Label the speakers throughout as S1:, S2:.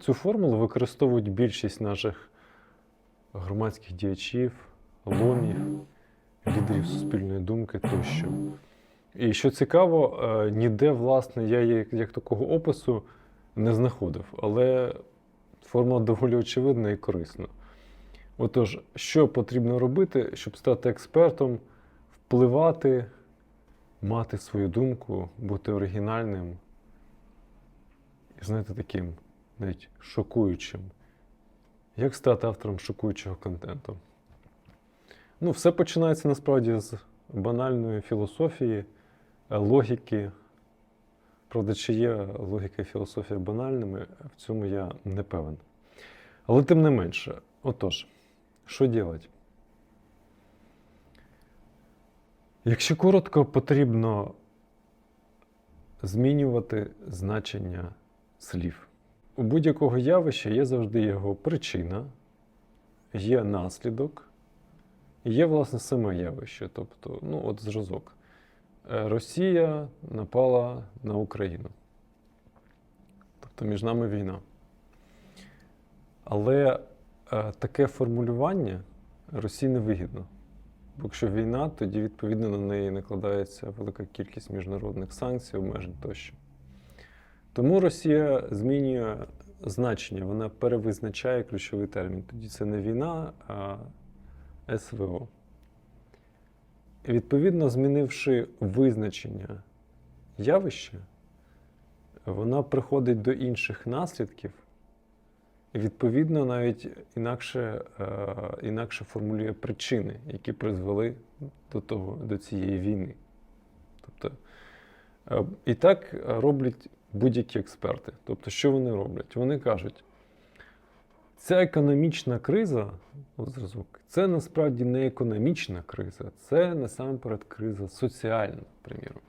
S1: Цю формулу використовують більшість наших громадських діячів, ломів, лідерів суспільної думки тощо. І що цікаво, е, ніде, власне, я як, як такого опису не знаходив, але формула доволі очевидна і корисна. Отож, що потрібно робити, щоб стати експертом, впливати, мати свою думку, бути оригінальним і, знаєте, таким навіть шокуючим. Як стати автором шокуючого контенту? Ну, все починається насправді з банальної філософії, логіки. Правда, чи є логіка і філософія банальними, в цьому я не певен. Але тим не менше, отож, що робити? Якщо коротко, потрібно змінювати значення слів. У будь-якого явища є завжди його причина, є наслідок, є, власне, саме явище. Тобто, ну, от зразок. Е, Росія напала на Україну. Тобто між нами війна. Але е, таке формулювання Росії не вигідно. Бо якщо війна, тоді відповідно на неї накладається велика кількість міжнародних санкцій, обмежень тощо. Тому Росія змінює значення, вона перевизначає ключовий термін. Тоді це не війна, а СВО. Відповідно, змінивши визначення явища, вона приходить до інших наслідків, і відповідно навіть інакше, е, інакше формулює причини, які призвели до, того, до цієї війни. Тобто, е, і так роблять будь-які експерти. Тобто, що вони роблять? Вони кажуть, ця економічна криза, зразок, це насправді не економічна криза, це насамперед криза соціальна, приміром.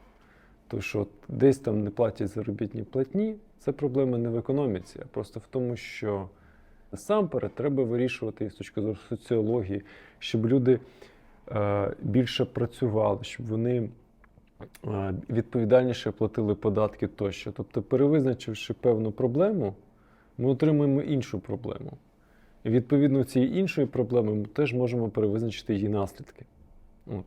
S1: Тому що десь там не платять заробітні платні, це проблема не в економіці, а просто в тому, що насамперед треба вирішувати з точки зору соціології, щоб люди е, більше працювали, щоб вони відповідальніше платили податки тощо. Тобто, перевизначивши певну проблему, ми отримуємо іншу проблему. І відповідно цієї іншої проблеми ми теж можемо перевизначити її наслідки. От.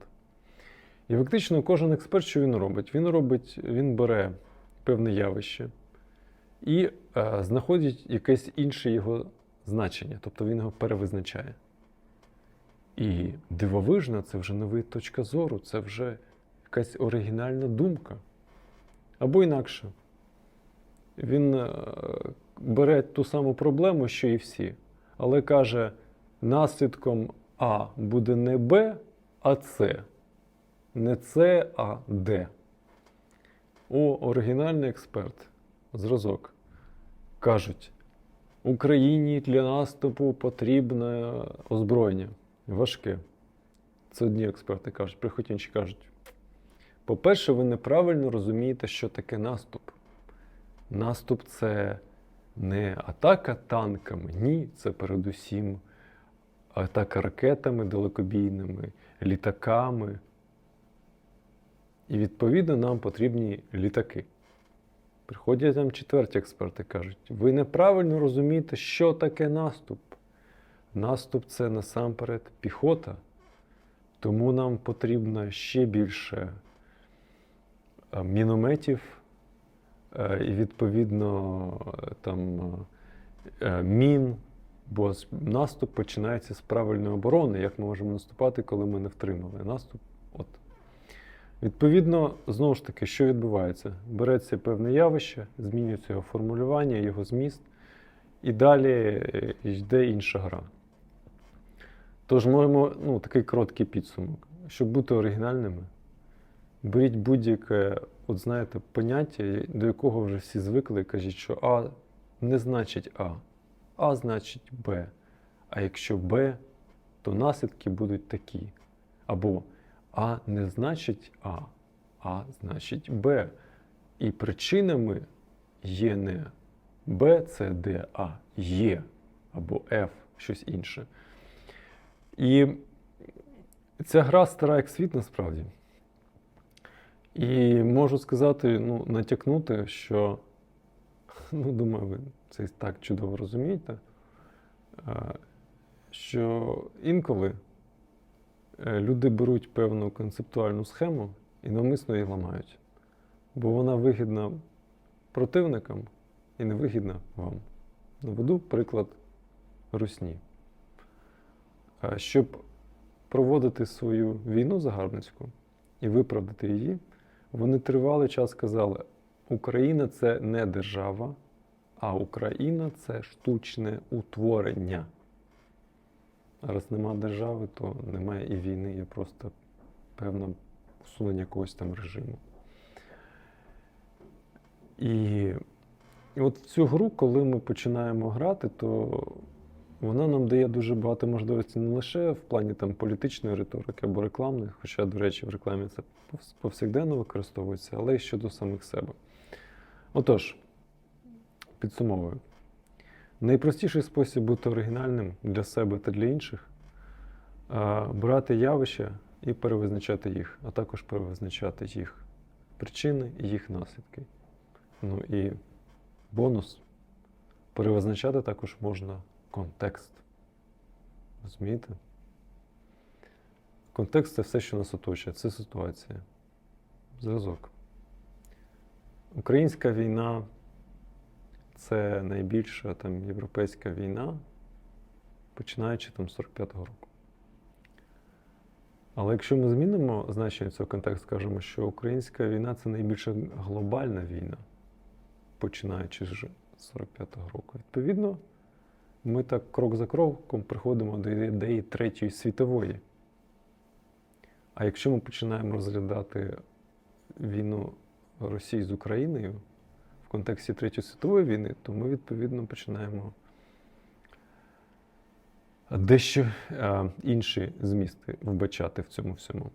S1: І фактично кожен експерт, що він робить? Він робить, він бере певне явище і е, знаходить якесь інше його значення, тобто він його перевизначає. І дивовижна це вже новий точка зору, це вже якась оригінальна думка. Або інакше. Він е, бере ту саму проблему, що і всі, але каже, наслідком А буде не Б, а С. Не С, а Д. О, оригінальний експерт. Зразок. Кажуть, Україні для наступу потрібне озброєння. Важке. Це одні експерти кажуть, приходять інші кажуть. По-перше, ви неправильно розумієте, що таке наступ. Наступ це не атака танками, ні, це передусім атака ракетами далекобійними, літаками. І відповідно нам потрібні літаки. Приходять там четверті експерти кажуть, ви неправильно розумієте, що таке наступ. Наступ це насамперед піхота, тому нам потрібно ще більше мінометів е, і, відповідно, е, там е, мін, бо наступ починається з правильної оборони. Як ми можемо наступати, коли ми не втримали наступ? От. Відповідно, знову ж таки, що відбувається? Береться певне явище, змінюється його формулювання, його зміст, і далі е, йде інша гра. Тож маємо ну, такий короткий підсумок. Щоб бути оригінальними, беріть будь-яке, от знаєте, поняття, до якого вже всі звикли, і кажіть, що А не значить А, А значить Б. А якщо Б, то наслідки будуть такі. Або А не значить А, А значить Б. І причинами є не Б, С, Д, А, Є або Ф, щось інше. І ця гра стара як світ насправді. І можу сказати, ну, натякнути, що ну, думаю, ви це так чудово розумієте, що інколи е, люди беруть певну концептуальну схему і навмисно її ламають. Бо вона вигідна противникам і не вигідна вам. Наведу приклад русні. Щоб проводити свою війну загарбницьку і виправдати її, вони тривалий час казали, Україна це не держава, а Україна це штучне утворення. Раз нема держави, то немає і війни, є просто певне усунення якогось там режиму. І от в цю гру, коли ми починаємо грати, то вона нам дає дуже багато можливостей не лише в плані там, політичної риторики або рекламної, хоча, до речі, в рекламі це повсякденно використовується, але й щодо самих себе. Отож, підсумовую. Найпростіший спосіб бути оригінальним для себе та для інших брати явища і перевизначати їх, а також перевизначати їх причини і їх наслідки. Ну і бонус. Перевизначати також можна контекст. Розумієте? Контекст це все, що нас оточує, це ситуація. Зв'язок. Українська війна це найбільша там, європейська війна, починаючи там з 45-го року. Але якщо ми змінимо значення цього контексту, скажемо, що українська війна це найбільша глобальна війна, починаючи з 45-го року. Відповідно, ми так крок за кроком приходимо до ідеї Третьої світової. А якщо ми починаємо розглядати війну Росії з Україною в контексті Третьої світової війни, то ми відповідно починаємо дещо е, інші змісти вбачати в цьому всьому.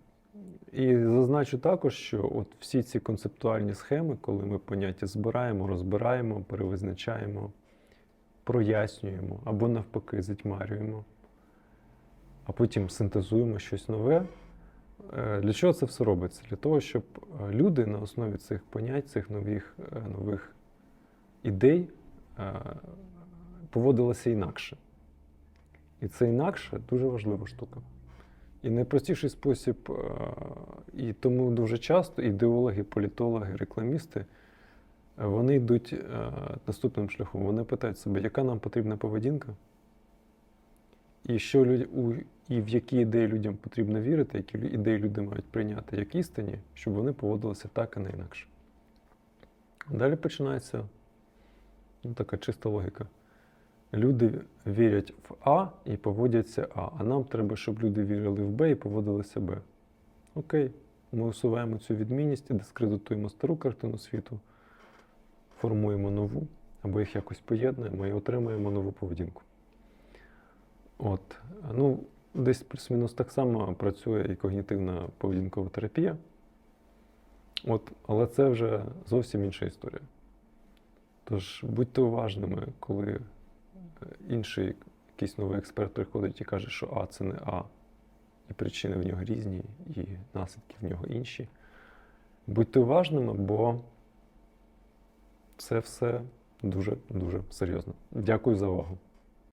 S1: І зазначу також, що от всі ці концептуальні схеми, коли ми поняття збираємо, розбираємо, перевизначаємо, прояснюємо або навпаки затьмарюємо, а потім синтезуємо щось нове. Е, Для чого це все робиться? Для того, щоб е, люди на основі цих понять, цих нових, е, нових ідей поводилися інакше. І це інакше дуже важлива штука. І найпростіший спосіб, і тому дуже часто ідеологи, політологи, рекламісти, вони йдуть е, наступним шляхом. Вони питають себе, яка нам потрібна поведінка, і що люд- у, і в які ідеї людям потрібно вірити, які ідеї люди мають прийняти як істинні, щоб вони поводилися так, а не інакше. Далі починається ну, така чиста логіка. Люди вірять в А і поводяться А, а нам треба, щоб люди вірили в Б і поводилися Б. Окей, ми усуваємо цю відмінність і дискредитуємо стару картину світу, формуємо нову, або їх якось поєднуємо і отримуємо нову поведінку. От, ну, десь плюс-мінус так само працює і когнітивна поведінкова терапія. От, але це вже зовсім інша історія. Тож будьте уважними, коли е, інший якийсь новий експерт приходить і каже, що А це не А, і причини в нього різні, і наслідки в нього інші. Будьте уважними, бо це все дуже-дуже серйозно. Дякую за увагу.